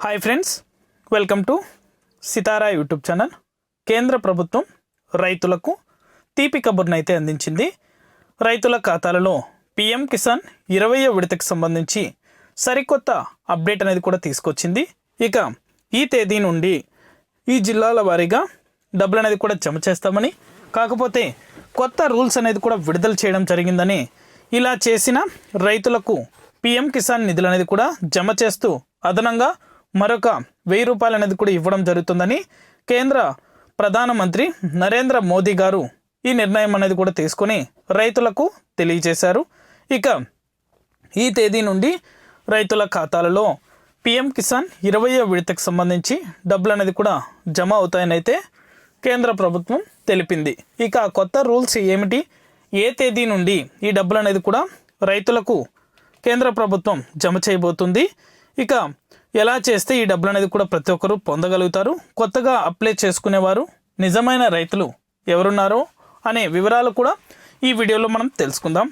Hi friends welcome to Sitara YouTube channel కేంద్ర ప్రభుత్వం రైతులకు తీపి కబుర్నైతే అందించింది రైతుల ఖాతాలలో పిఎం కిసాన్ ఇరవయో విడతకు సంబంధించి సరికొత్త అప్డేట్ అనేది కూడా తీసుకొచ్చింది ఇక ఈ తేదీ నుండి ఈ జిల్లాల వారీగా డబ్బులు అనేది కూడా జమ చేస్తామని కాకపోతే కొత్త రూల్స్ అనేది కూడా విడుదల చేయడం జరిగిందని ఇలా చేసిన రైతులకు పిఎం కిసాన్ నిధులు అనేది కూడా జమ చేస్తూ అదనంగా మరొక వెయ్యి రూపాయలు అనేది కూడా ఇవ్వడం జరుగుతుందని కేంద్ర ప్రధానమంత్రి నరేంద్ర మోదీ గారు ఈ నిర్ణయం అనేది కూడా తీసుకొని రైతులకు తెలియజేశారు. ఇక ఈ తేదీ నుండి రైతుల ఖాతాలలో పిఎం కిసాన్ ఇరవయో విడతకు సంబంధించి డబ్బులు అనేది కూడా జమ అవుతాయని అయితే కేంద్ర ప్రభుత్వం తెలిపింది. ఇక కొత్త రూల్స్ ఏమిటి? ఏ తేదీ నుండి ఈ డబ్బులు అనేది కూడా రైతులకు కేంద్ర ప్రభుత్వం జమ చేయబోతుంది? ఇక ఎలా చేస్తే ఈ డబ్బులు అనేది కూడా ప్రతి ఒక్కరూ పొందగలుగుతారు? కొత్తగా అప్లై చేసుకునేవారు నిజమైన రైతులు ఎవరున్నారో అనే వివరాలు కూడా ఈ వీడియోలో మనం తెలుసుకుందాం.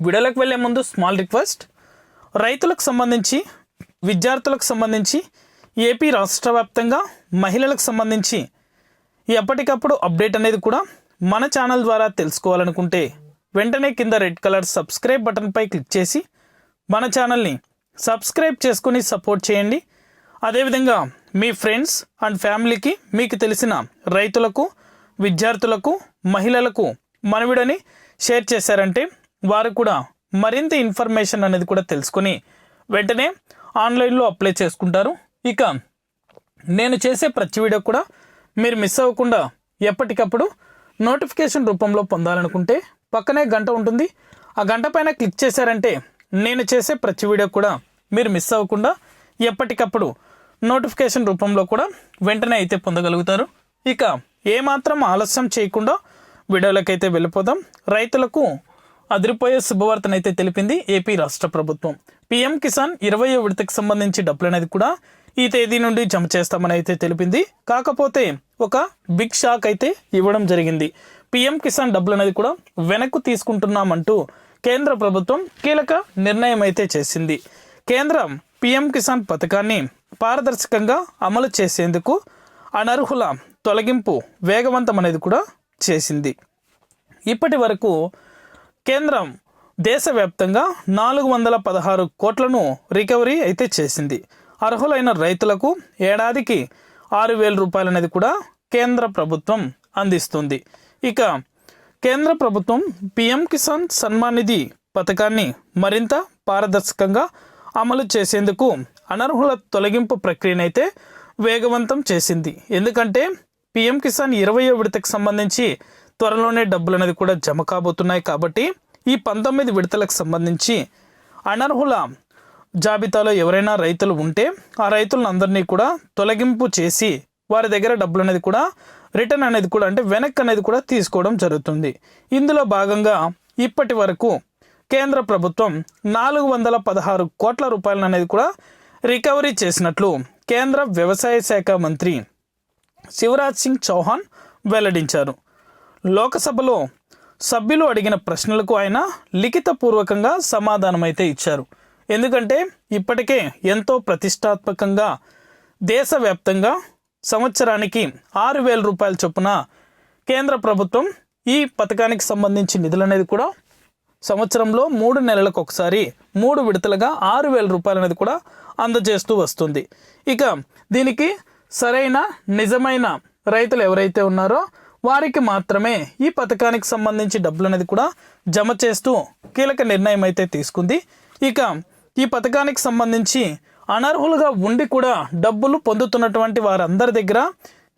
వీడియోలోకి వెళ్ళే ముందు స్మాల్ రిక్వెస్ట్. రైతులకు సంబంధించి విద్యార్థులకు సంబంధించి ఏపీ రాష్ట్ర వ్యాప్తంగా మహిళలకు సంబంధించి ఎప్పటికప్పుడు అప్డేట్ అనేది కూడా మన ఛానల్ ద్వారా తెలుసుకోవాలనుకుంటే వెంటనే కింద రెడ్ కలర్ సబ్స్క్రైబ్ బటన్పై క్లిక్ చేసి మన ఛానల్ని సబ్స్క్రైబ్ చేసుకుని సపోర్ట్ చేయండి. అదేవిధంగా మీ ఫ్రెండ్స్ అండ్ ఫ్యామిలీకి మీకు తెలిసిన రైతులకు విద్యార్థులకు మహిళలకు మనవిడని షేర్ చేశారంటే వారు కూడా మరింత ఇన్ఫర్మేషన్ అనేది కూడా తెలుసుకొని వెంటనే ఆన్లైన్లో అప్లై చేసుకుంటారు. ఇక నేను చేసే ప్రతి వీడియో కూడా మీరు మిస్ అవ్వకుండా ఎప్పటికప్పుడు నోటిఫికేషన్ రూపంలో పొందాలనుకుంటే పక్కనే గంట ఉంటుంది. ఆ గంట పైన క్లిక్ చేశారంటే నేను చేసే ప్రతి వీడియో కూడా మీరు మిస్ అవ్వకుండా ఎప్పటికప్పుడు నోటిఫికేషన్ రూపంలో కూడా వెంటనే అయితే పొందగలుగుతారు. ఇక ఏమాత్రం ఆలస్యం చేయకుండా వీడియోలకైతే వెళ్ళిపోదాం. రైతులకు అదిరిపోయే శుభవార్తనైతే తెలిపింది ఏపీ రాష్ట్ర ప్రభుత్వం. పీఎం కిసాన్ ఇరవయో విడతకు సంబంధించి డబ్బులు అనేది కూడా ఈ తేదీ నుండి జమ చేస్తామని అయితే తెలిపింది. కాకపోతే ఒక బిగ్ షాక్ అయితే ఇవ్వడం జరిగింది. పీఎం కిసాన్ డబ్బులు అనేది కూడా వెనక్కు తీసుకుంటున్నామంటూ కేంద్ర ప్రభుత్వం కీలక నిర్ణయం అయితే చేసింది. కేంద్రం పీఎం కిసాన్ పథకాన్ని పారదర్శకంగా అమలు చేసేందుకు అనర్హుల తొలగింపు వేగవంతం అనేది కూడా చేసింది. ఇప్పటి వరకు కేంద్రం దేశవ్యాప్తంగా నాలుగు వందల పదహారు కోట్లను రికవరీ అయితే చేసింది. అర్హులైన రైతులకు ఏడాదికి ఆరు వేల రూపాయలు అనేది కూడా కేంద్ర ప్రభుత్వం అందిస్తుంది. ఇక కేంద్ర ప్రభుత్వం పిఎం కిసాన్ సన్మాన్ నిధి పథకాన్ని మరింత పారదర్శకంగా అమలు చేసేందుకు అనర్హుల తొలగింపు ప్రక్రియనైతే వేగవంతం చేసింది. ఎందుకంటే పిఎం కిసాన్ ఇరవయో విడతకు సంబంధించి త్వరలోనే డబ్బులు అనేది కూడా జమ కాబోతున్నాయి కాబట్టి ఈ పంతొమ్మిది విడతలకు సంబంధించి అనర్హుల జాబితాలో ఎవరైనా రైతులు ఉంటే ఆ రైతులను అందరినీ కూడా తొలగింపు చేసి వారి దగ్గర డబ్బులు అనేది కూడా రిటర్న్ అనేది కూడా అంటే వెనక్కి అనేది కూడా తీసుకోవడం జరుగుతుంది. ఇందులో భాగంగా ఇప్పటి వరకు కేంద్ర ప్రభుత్వం నాలుగు వందల పదహారు కోట్ల రూపాయలను అనేది కూడా రికవరీ చేసినట్లు కేంద్ర వ్యవసాయ శాఖ మంత్రి శివరాజ్ సింగ్ చౌహాన్ వెల్లడించారు. లోకసభలో సభ్యులు అడిగిన ప్రశ్నలకు ఆయన లిఖితపూర్వకంగా సమాధానం అయితే ఇచ్చారు. ఎందుకంటే ఇప్పటికే ఎంతో ప్రతిష్టాత్మకంగా దేశవ్యాప్తంగా సంవత్సరానికి ఆరు వేల రూపాయల చొప్పున కేంద్ర ప్రభుత్వం ఈ పథకానికి సంబంధించి నిధులు అనేది కూడా సంవత్సరంలో మూడు నెలలకు ఒకసారి మూడు విడతలుగా ఆరు వేల రూపాయలు అనేది కూడా అందజేస్తూ వస్తుంది. ఇక దీనికి సరైన నిజమైన రైతులు ఎవరైతే ఉన్నారో వారికి మాత్రమే ఈ పథకానికి సంబంధించి డబ్బులు అనేది కూడా జమ చేస్తూ కీలక నిర్ణయం అయితే తీసుకుంది. ఇక ఈ పథకానికి సంబంధించి అనర్హులుగా ఉండి కూడా డబ్బులు పొందుతున్నటువంటి వారందరి దగ్గర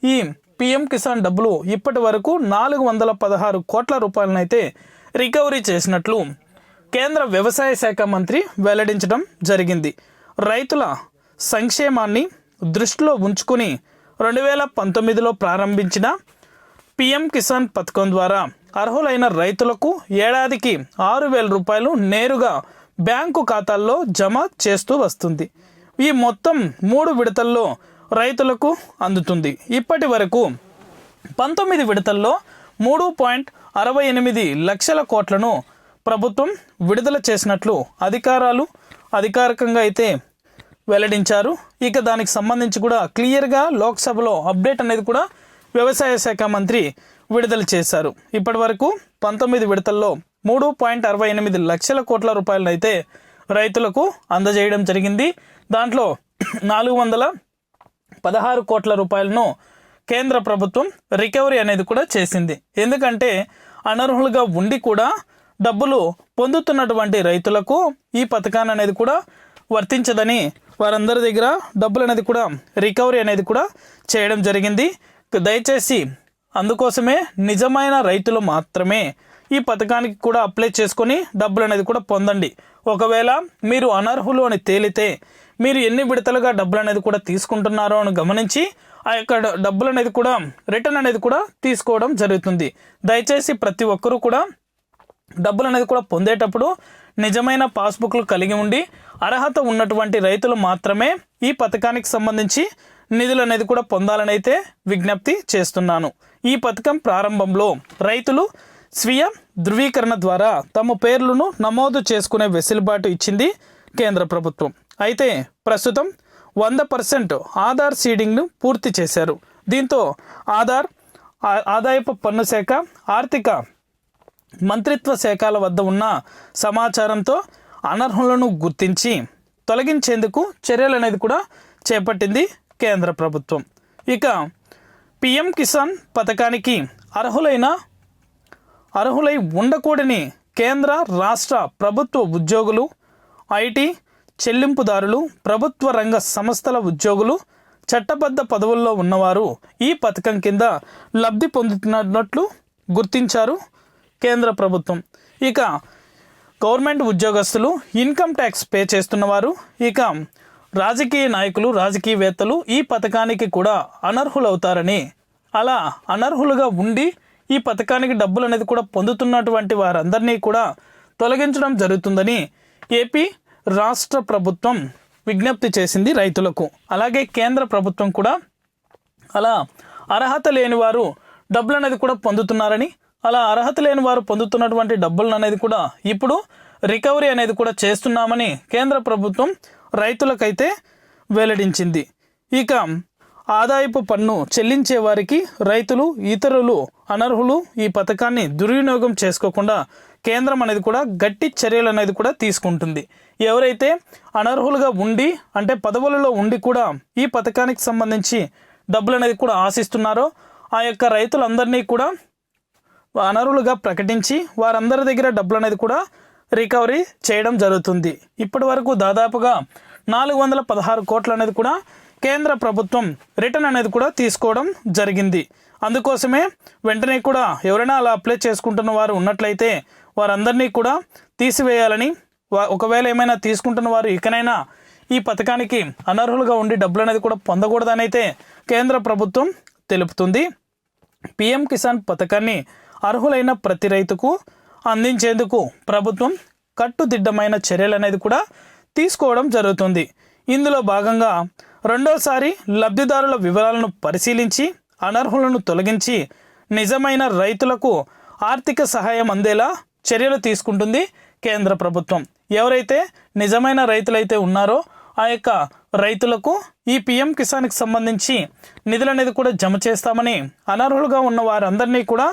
ఈ పిఎం కిసాన్ డబ్బులు ఇప్పటి వరకు నాలుగు వందల పదహారు కోట్ల రూపాయలనైతే రికవరీ చేసినట్లు కేంద్ర వ్యవసాయ శాఖ మంత్రి వెల్లడించడం జరిగింది. రైతుల సంక్షేమాన్ని దృష్టిలో ఉంచుకుని రెండు వేల పంతొమ్మిదిలో ప్రారంభించిన పిఎం కిసాన్ పథకం ద్వారా అర్హులైన రైతులకు ఏడాదికి ఆరు వేల రూపాయలు నేరుగా బ్యాంకు ఖాతాల్లో జమ చేస్తూ వస్తుంది. ఈ మొత్తం మూడు విడతల్లో రైతులకు అందుతుంది. ఇప్పటి వరకు పంతొమ్మిది విడతల్లో మూడు పాయింట్ అరవై ఎనిమిది లక్షల కోట్లను ప్రభుత్వం విడుదల చేసినట్లు అధికారాలు అధికారికంగా అయితే వెల్లడించారు. ఇక దానికి సంబంధించి కూడా క్లియర్గా లోక్సభలో అప్డేట్ అనేది కూడా వ్యవసాయ శాఖ మంత్రి విడుదల చేశారు. ఇప్పటి వరకు పంతొమ్మిది విడతల్లో మూడు పాయింట్ అరవై ఎనిమిది లక్షల కోట్ల రూపాయలను అయితే రైతులకు అందజేయడం జరిగింది. దాంట్లో నాలుగు వందల పదహారు కోట్ల రూపాయలను కేంద్ర ప్రభుత్వం రికవరీ అనేది కూడా చేసింది. ఎందుకంటే అనర్హులుగా ఉండి కూడా డబ్బులు పొందుతున్నటువంటి రైతులకు ఈ పథకాన్ని అనేది కూడా వర్తించదని వారందరి దగ్గర డబ్బులు అనేది కూడా రికవరీ అనేది కూడా చేయడం జరిగింది. దయచేసి అందుకోసమే నిజమైన రైతులు మాత్రమే ఈ పథకానికి కూడా అప్లై చేసుకొని డబ్బులు అనేది కూడా పొందండి. ఒకవేళ మీరు అనర్హులు అని తేలితే మీరు ఎన్ని విడతలుగా డబ్బులు అనేది కూడా తీసుకుంటున్నారో అని గమనించి ఆ యొక్క డబ్బులు అనేది కూడా రిటర్న్ అనేది కూడా తీసుకోవడం జరుగుతుంది. దయచేసి ప్రతి ఒక్కరూ కూడా డబ్బులు అనేది కూడా పొందేటప్పుడు నిజమైన పాస్బుక్లు కలిగి ఉండి అర్హత ఉన్నటువంటి రైతులు మాత్రమే ఈ పథకానికి సంబంధించి నిధులు అనేది కూడా పొందాలని అయితే విజ్ఞప్తి చేస్తున్నాను. ఈ పథకం ప్రారంభంలో రైతులు స్వీయ ధృవీకరణ ద్వారా తమ పేర్లను నమోదు చేసుకునే వెసులుబాటు ఇచ్చింది కేంద్ర ప్రభుత్వం. అయితే ప్రస్తుతం వంద పర్సెంట్ ఆధార్ సీడింగ్ను పూర్తి చేశారు. దీంతో ఆధార్ ఆదాయపు పన్ను శాఖ ఆర్థిక మంత్రిత్వ శాఖల వద్ద ఉన్న సమాచారంతో అనర్హులను గుర్తించి తొలగించేందుకు చర్యలు అనేది కూడా చేపట్టింది కేంద్ర ప్రభుత్వం. ఇక పిఎం కిసాన్ పథకానికి అర్హులైన అర్హులై ఉండకూడని కేంద్ర రాష్ట్ర ప్రభుత్వ ఉద్యోగులు ఐటీ చెల్లింపుదారులు ప్రభుత్వ రంగ సంస్థల ఉద్యోగులు చట్టబద్ధ పదవుల్లో ఉన్నవారు ఈ పథకం కింద లబ్ధి పొందుతున్నట్లు గుర్తించారు కేంద్ర ప్రభుత్వం. ఇక గవర్నమెంట్ ఉద్యోగస్తులు ఇన్కమ్ ట్యాక్స్ పే చేస్తున్నవారు ఇక రాజకీయ నాయకులు రాజకీయవేత్తలు ఈ పథకానికి కూడా అనర్హులవుతారని అలా అనర్హులుగా ఉండి ఈ పథకానికి డబ్బులు అనేది కూడా పొందుతున్నటువంటి వారందరినీ కూడా తొలగించడం జరుగుతుందని ఏపీ రాష్ట్ర ప్రభుత్వం విజ్ఞప్తి చేసింది రైతులకు. అలాగే కేంద్ర ప్రభుత్వం కూడా అలా అర్హత లేని వారు డబ్బులు అనేది కూడా పొందుతున్నారని అలా అర్హత లేని వారు పొందుతున్నటువంటి డబ్బులను అనేది కూడా ఇప్పుడు రికవరీ అనేది కూడా చేస్తున్నామని కేంద్ర ప్రభుత్వం రైతులకైతే వెల్లడించింది. ఇక ఆదాయపు పన్ను చెల్లించే వారికి రైతులు ఇతరులు అనర్హులు ఈ పథకాన్ని దుర్వినియోగం చేసుకోకుండా కేంద్రం అనేది కూడా గట్టి చర్యలు అనేది కూడా తీసుకుంటుంది. ఎవరైతే అనర్హులుగా ఉండి అంటే పదవులలో ఉండి కూడా ఈ పథకానికి సంబంధించి డబ్బులు అనేది కూడా ఆశిస్తున్నారో ఆ యొక్క రైతులందరినీ కూడా అనర్హులుగా ప్రకటించి వారందరి దగ్గర డబ్బులు అనేది కూడా రికవరీ చేయడం జరుగుతుంది. ఇప్పటి వరకు దాదాపుగా నాలుగు వందల పదహారు కోట్లు అనేది కూడా కేంద్ర ప్రభుత్వం రిటర్న్ అనేది కూడా తీసుకోవడం జరిగింది. అందుకోసమే వెంటనే కూడా ఎవరైనా అలా అప్లై చేసుకుంటున్న వారు ఉన్నట్లయితే వారందరినీ కూడా తీసివేయాలని ఒకవేళ ఏమైనా తీసుకుంటున్న వారు ఇకనైనా ఈ పథకానికి అనర్హులుగా ఉండి డబ్బులు అనేది కూడా పొందకూడదని అయితే కేంద్ర ప్రభుత్వం తెలుపుతుంది. పిఎం కిసాన్ పథకాన్ని అర్హులైన ప్రతి రైతుకు అందించేందుకు ప్రభుత్వం కట్టుదిడ్డమైన చర్యలు అనేది కూడా తీసుకోవడం జరుగుతుంది. ఇందులో భాగంగా రెండోసారి లబ్ధిదారుల వివరాలను పరిశీలించి అనర్హులను తొలగించి నిజమైన రైతులకు ఆర్థిక సహాయం అందేలా చర్యలు తీసుకుంటుంది కేంద్ర ప్రభుత్వం. ఎవరైతే నిజమైన రైతులైతే ఉన్నారో ఆ యొక్క రైతులకు ఈ పిఎం కిసాన్కి సంబంధించి నిధులు అనేది కూడా జమ చేస్తామని అనర్హులుగా ఉన్న వారందరినీ కూడా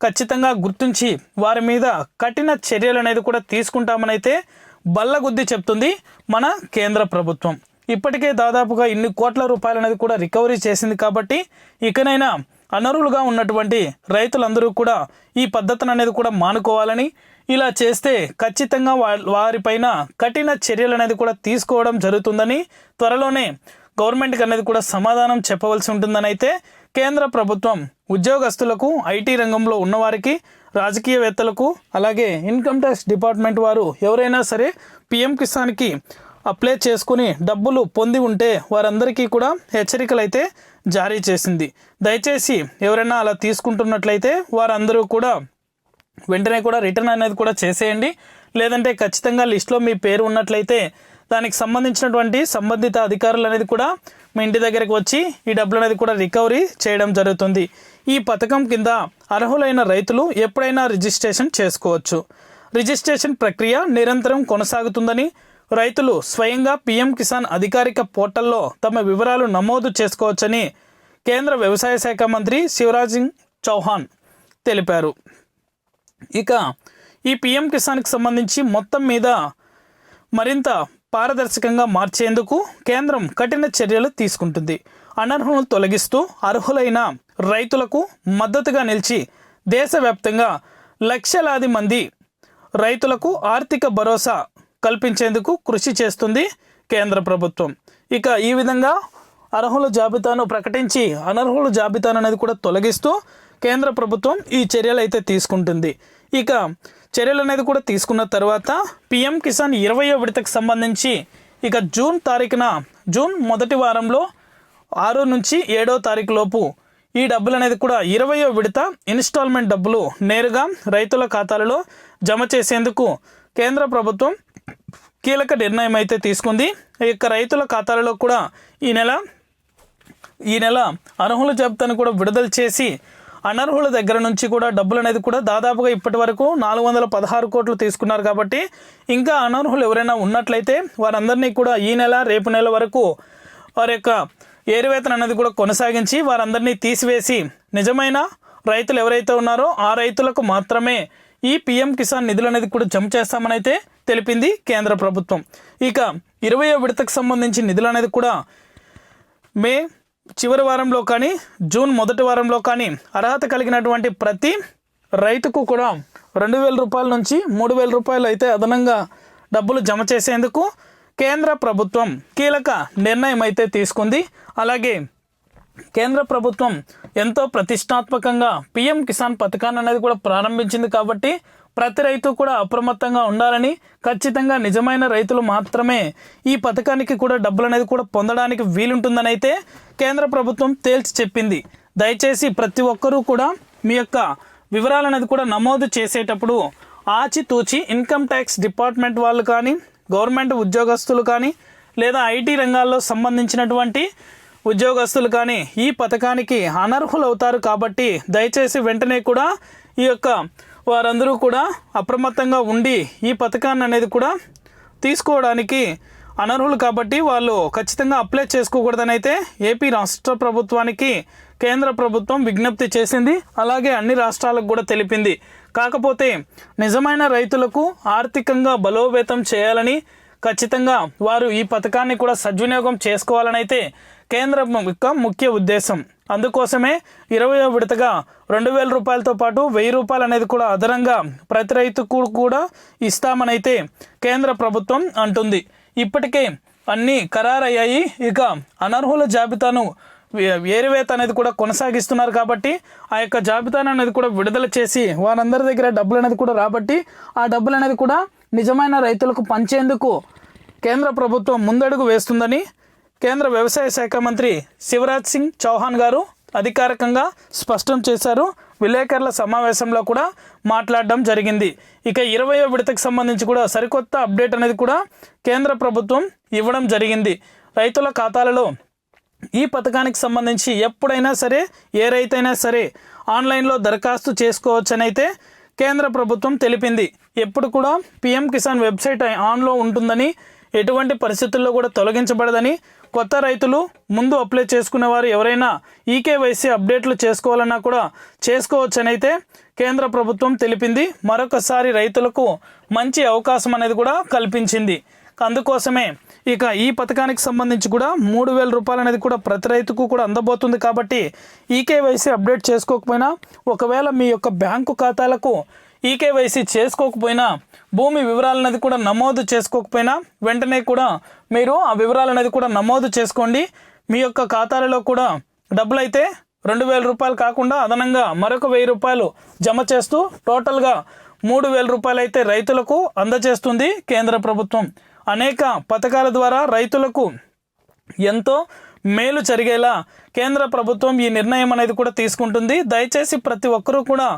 ఖచ్చితంగా గుర్తించి వారి మీద కఠిన చర్యలు అనేది కూడా తీసుకుంటామనైతే బల్లగుద్ది చెప్తుంది మన కేంద్ర ప్రభుత్వం. ఇప్పటికే దాదాపుగా ఇన్ని కోట్ల రూపాయలు అనేది కూడా రికవరీ చేసింది కాబట్టి ఇకనైనా అనర్హులుగా ఉన్నటువంటి రైతులందరూ కూడా ఈ పద్ధతిని అనేది కూడా మానుకోవాలని ఇలా చేస్తే ఖచ్చితంగా వారిపైన కఠిన చర్యలు అనేది కూడా తీసుకోవడం జరుగుతుందని త్వరలోనే గవర్నమెంట్కి అనేది కూడా సమాధానం చెప్పవలసి ఉంటుందని అయితే కేంద్ర ప్రభుత్వం ఉద్యోగస్తులకు ఐటీ రంగంలో ఉన్నవారికి రాజకీయవేత్తలకు అలాగే ఇన్కమ్ ట్యాక్స్ డిపార్ట్మెంట్ వారు ఎవరైనా సరే పిఎం కిసాన్కి అప్లై చేసుకుని డబ్బులు పొంది ఉంటే వారందరికీ కూడా హెచ్చరికలు అయితే జారీ చేసింది. దయచేసి ఎవరైనా అలా తీసుకుంటున్నట్లయితే వారందరూ కూడా వెంటనే కూడా రిటర్న్ అనేది కూడా చేసేయండి. లేదంటే ఖచ్చితంగా లిస్ట్లో మీ పేరు ఉన్నట్లయితే దానికి సంబంధించినటువంటి సంబంధిత అధికారులు అనేది కూడా మీ ఇంటి దగ్గరికి వచ్చి ఈ డబ్బులు అనేది కూడా రికవరీ చేయడం జరుగుతుంది. ఈ పథకం కింద అర్హులైన రైతులు ఎప్పుడైనా రిజిస్ట్రేషన్ చేసుకోవచ్చు. రిజిస్ట్రేషన్ ప్రక్రియ నిరంతరం కొనసాగుతుందని రైతులు స్వయంగా పీఎం కిసాన్ అధికారిక పోర్టల్లో తమ వివరాలు నమోదు చేసుకోవచ్చని కేంద్ర వ్యవసాయ శాఖ మంత్రి శివరాజ్ సింగ్ చౌహాన్ తెలిపారు. ఇక ఈ పీఎం కిసాన్కి సంబంధించి మొత్తం మీద మరింత పారదర్శకంగా మార్చేందుకు కేంద్రం కఠిన చర్యలు తీసుకుంటుంది. అనర్హులను తొలగిస్తూ అర్హులైన రైతులకు మద్దతుగా నిలిచి దేశవ్యాప్తంగా లక్షలాది మంది రైతులకు ఆర్థిక భరోసా కల్పించేందుకు కృషి చేస్తుంది కేంద్ర ప్రభుత్వం. ఇక ఈ విధంగా అర్హుల జాబితాను ప్రకటించి అనర్హుల జాబితాను అనేది కూడా తొలగిస్తూ కేంద్ర ప్రభుత్వం ఈ చర్యలు అయితే తీసుకుంటుంది. ఇక చర్యలు అనేది కూడా తీసుకున్న తర్వాత పిఎం కిసాన్ ఇరవయో విడతకు సంబంధించి ఇక జూన్ తారీఖున జూన్ మొదటి వారంలో ఆరు నుంచి ఏడో తారీఖు లోపు ఈ డబ్బులు అనేది కూడా ఇరవయో విడత ఇన్స్టాల్మెంట్ డబ్బులు నేరుగా రైతుల ఖాతాలలో జమ చేసేందుకు కేంద్ర ప్రభుత్వం కీలక నిర్ణయం అయితే తీసుకుంది. ఈ యొక్క రైతుల ఖాతాలలో కూడా ఈ నెల ఈ నెల అర్హుల జాబితాను కూడా విడుదల చేసి అనర్హుల దగ్గర నుంచి కూడా డబ్బులు అనేది కూడా దాదాపుగా ఇప్పటి వరకు నాలుగు వందల పదహారు కోట్లు తీసుకున్నారు కాబట్టి ఇంకా అనర్హులు ఎవరైనా ఉన్నట్లయితే వారందరినీ కూడా ఈ నెల రేపు నెల వరకు వారి యొక్క ఏరువేతన అనేది కూడా కొనసాగించి వారందరినీ తీసివేసి నిజమైన రైతులు ఎవరైతే ఉన్నారో ఆ రైతులకు మాత్రమే ఈ పిఎం కిసాన్ నిధులు అనేది కూడా జమ చేస్తామనైతే తెలిపింది కేంద్ర ప్రభుత్వం. ఇక ఇరవయో విడతకు సంబంధించి నిధులు అనేది కూడా మే చివరి వారంలో కానీ జూన్ మొదటి వారంలో కానీ అర్హత కలిగినటువంటి ప్రతి రైతుకు కూడా రెండు వేల రూపాయల నుంచి మూడు వేల రూపాయలు అయితే అదనంగా డబ్బులు జమ చేసేందుకు కేంద్ర ప్రభుత్వం కీలక నిర్ణయం అయితే తీసుకుంది. అలాగే కేంద్ర ప్రభుత్వం ఎంతో ప్రతిష్టాత్మకంగా పిఎం కిసాన్ పథకాన్ని అనేది కూడా ప్రారంభించింది కాబట్టి ప్రతి రైతు కూడా అప్రమత్తంగా ఉండాలని ఖచ్చితంగా నిజమైన రైతులు మాత్రమే ఈ పథకానికి కూడా డబ్బులు అనేది కూడా పొందడానికి వీలుంటుందని అయితే కేంద్ర ప్రభుత్వం తేల్చి చెప్పింది. దయచేసి ప్రతి ఒక్కరూ కూడా మీ యొక్క వివరాలు అనేది కూడా నమోదు చేసేటప్పుడు ఆచితూచి ఇన్కమ్ ట్యాక్స్ డిపార్ట్మెంట్ వాళ్ళు కానీ గవర్నమెంట్ ఉద్యోగస్తులు కానీ లేదా ఐటీ రంగాల్లో సంబంధించినటువంటి ఉద్యోగస్తులు కానీ ఈ పథకానికి అనర్హులు అవుతారు కాబట్టి దయచేసి వెంటనే కూడా ఈ యొక్క వారందరూ కూడా అప్రమత్తంగా ఉండి ఈ పథకాన్ని అనేది కూడా తీసుకోవడానికి అనర్హులు కాబట్టి వాళ్ళు ఖచ్చితంగా అప్లై చేసుకోకూడదని అయితే ఏపీ రాష్ట్ర ప్రభుత్వానికి కేంద్ర ప్రభుత్వం విజ్ఞప్తి చేసింది. అలాగే అన్ని రాష్ట్రాలకు కూడా తెలిపింది. కాకపోతే నిజమైన రైతులకు ఆర్థికంగా బలోపేతం చేయాలని ఖచ్చితంగా వారు ఈ పథకాన్ని కూడా సద్వినియోగం చేసుకోవాలని అయితే కేంద్రం యొక్క ముఖ్య ఉద్దేశం. అందుకోసమే ఇరవయో విడతగా రెండు వేల రూపాయలతో పాటు వెయ్యి రూపాయలు అనేది కూడా అదనంగా ప్రతి రైతుకు కూడా ఇస్తామనైతే కేంద్ర ప్రభుత్వం అంటుంది. ఇప్పటికే అన్నీ ఖరారయ్యాయి. ఇక అనర్హుల జాబితాను వే- ఏరివేత అనేది కూడా కొనసాగిస్తున్నారు కాబట్టి ఆ యొక్క జాబితాను అనేది కూడా విడుదల చేసి వారందరి దగ్గర డబ్బులు అనేది కూడా రాబట్టి ఆ డబ్బులు అనేది కూడా నిజమైన రైతులకు పంచేందుకు కేంద్ర ప్రభుత్వం ముందడుగు వేస్తుందని కేంద్ర వ్యవసాయ శాఖ మంత్రి శివరాజ్ సింగ్ చౌహాన్ గారు అధికారికంగా స్పష్టం చేశారు. విలేకరుల సమావేశంలో కూడా మాట్లాడడం జరిగింది. ఇక ఇరవయో విడతకు సంబంధించి కూడా సరికొత్త అప్డేట్ అనేది కూడా కేంద్ర ప్రభుత్వం ఇవ్వడం జరిగింది. రైతుల ఖాతాలలో ఈ పథకానికి సంబంధించి ఎప్పుడైనా సరే ఏ రైతైనా సరే ఆన్లైన్లో దరఖాస్తు చేసుకోవచ్చనైతే కేంద్ర ప్రభుత్వం తెలిపింది. ఎప్పుడు కూడా పిఎం కిసాన్ వెబ్సైట్ ఆన్లో ఉంటుందని ఎటువంటి పరిస్థితుల్లో కూడా తొలగించబడదని కొత్త రైతులు ముందు అప్లై చేసుకునే వారు ఎవరైనా ఈకేవైసీ అప్డేట్లు చేసుకోవాలన్నా కూడా చేసుకోవచ్చని అయితే కేంద్ర ప్రభుత్వం తెలిపింది. మరొకసారి రైతులకు మంచి అవకాశం అనేది కూడా కల్పించింది. అందుకోసమే ఇక ఈ పథకానికి సంబంధించి కూడా మూడు వేల రూపాయలు అనేది కూడా ప్రతి రైతుకు కూడా అందబోతుంది కాబట్టి ఈకేవైసీ అప్డేట్ చేసుకోకపోయినా ఒకవేళ మీ యొక్క బ్యాంకు ఖాతాలకు ఈకేవైసీ చేసుకోకపోయినా భూమి వివరాలు అనేది కూడా నమోదు చేసుకోకపోయినా వెంటనే కూడా మీరు ఆ వివరాలు అనేది కూడా నమోదు చేసుకోండి. మీ యొక్క ఖాతాలలో కూడా డబ్బులు అయితే రెండు వేల రూపాయలు కాకుండా అదనంగా మరొక వెయ్యి రూపాయలు జమ చేస్తూ టోటల్గా మూడు వేల రూపాయలు అయితే రైతులకు అందజేస్తుంది కేంద్ర ప్రభుత్వం. అనేక పథకాల ద్వారా రైతులకు ఎంతో మేలు జరిగేలా కేంద్ర ప్రభుత్వం ఈ నిర్ణయం అనేది కూడా తీసుకుంటుంది. దయచేసి ప్రతి ఒక్కరూ కూడా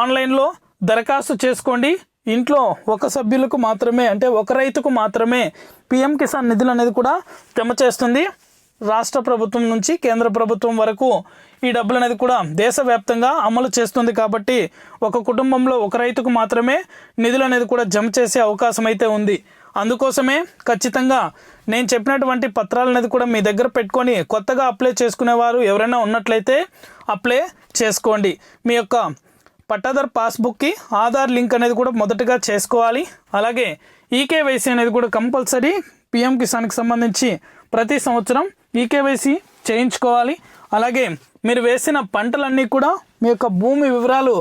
ఆన్లైన్లో దరఖాస్తు చేసుకోండి. ఇంట్లో ఒక సభ్యులకు మాత్రమే అంటే ఒక రైతుకు మాత్రమే పిఎం కిసాన్ నిధులు అనేది కూడా జమ చేస్తుంది. రాష్ట్ర ప్రభుత్వం నుంచి కేంద్ర ప్రభుత్వం వరకు ఈ డబ్బులు అనేది కూడా దేశవ్యాప్తంగా అమలు చేస్తుంది కాబట్టి ఒక కుటుంబంలో ఒక రైతుకు మాత్రమే నిధులు అనేది కూడా జమ చేసే అవకాశం అయితే ఉంది. అందుకోసమే ఖచ్చితంగా నేను చెప్పినటువంటి పత్రాలు అనేది కూడా మీ దగ్గర పెట్టుకొని కొత్తగా అప్లై చేసుకునేవారు ఎవరైనా ఉన్నట్లయితే అప్లై చేసుకోండి. మీ యొక్క పట్టాదార్ పాస్బుక్కి ఆధార్ లింక్ అనేది కూడా మొదటగా చేసుకోవాలి. అలాగే ఈకేవైసీ అనేది కూడా కంపల్సరీ పిఎం కిసాన్కి సంబంధించి ప్రతి సంవత్సరం ఈకేవైసీ చేయించుకోవాలి. అలాగే మీరు వేసిన పంటలన్నీ కూడా మీ యొక్క భూమి వివరాలు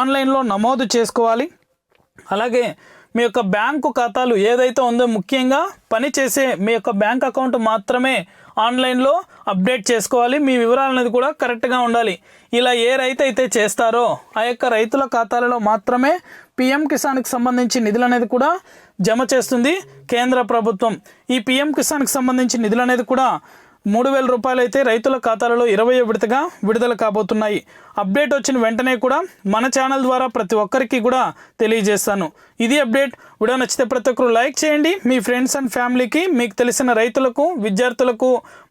ఆన్లైన్లో నమోదు చేసుకోవాలి. అలాగే మీ యొక్క బ్యాంకు ఖాతాలు ఏదైతే ఉందో ముఖ్యంగా పనిచేసే మీ యొక్క బ్యాంక్ అకౌంట్ మాత్రమే ఆన్లైన్లో అప్డేట్ చేసుకోవాలి. మీ వివరాలు అనేది కూడా కరెక్ట్గా ఉండాలి. ఇలా ఏ రైతు అయితే చేస్తారో ఆ యొక్క రైతుల ఖాతాలలో మాత్రమే పిఎం కిసాన్కి సంబంధించి నిధులు అనేది కూడా జమ చేస్తుంది కేంద్ర ప్రభుత్వం. ఈ పిఎం కిసాన్కి సంబంధించి నిధులు అనేది కూడా మూడు వేల రూపాయలైతే రైతుల ఖాతాలలో ఇరవై విడతగా విడుదల కాబోతున్నాయి. అప్డేట్ వచ్చిన వెంటనే కూడా మన ఛానల్ ద్వారా ప్రతి ఒక్కరికి కూడా తెలియజేస్తాను. ఇది అప్డేట్. వీడియో నచ్చితే ప్రతి ఒక్కరు లైక్ చేయండి. మీ ఫ్రెండ్స్ అండ్ ఫ్యామిలీకి మీకు తెలిసిన రైతులకు విద్యార్థులకు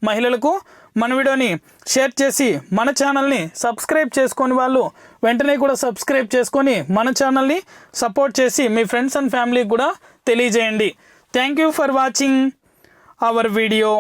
మహిళలకు మన వీడియోని షేర్ చేసి మన ఛానల్ని సబ్స్క్రైబ్ చేసుకొని వాళ్ళు వెంటనే కూడా సబ్స్క్రైబ్ చేసుకొని మన ఛానల్ని సపోర్ట్ చేసి మీ ఫ్రెండ్స్ అండ్ ఫ్యామిలీకి కూడా తెలియజేయండి. Thank you for watching our video.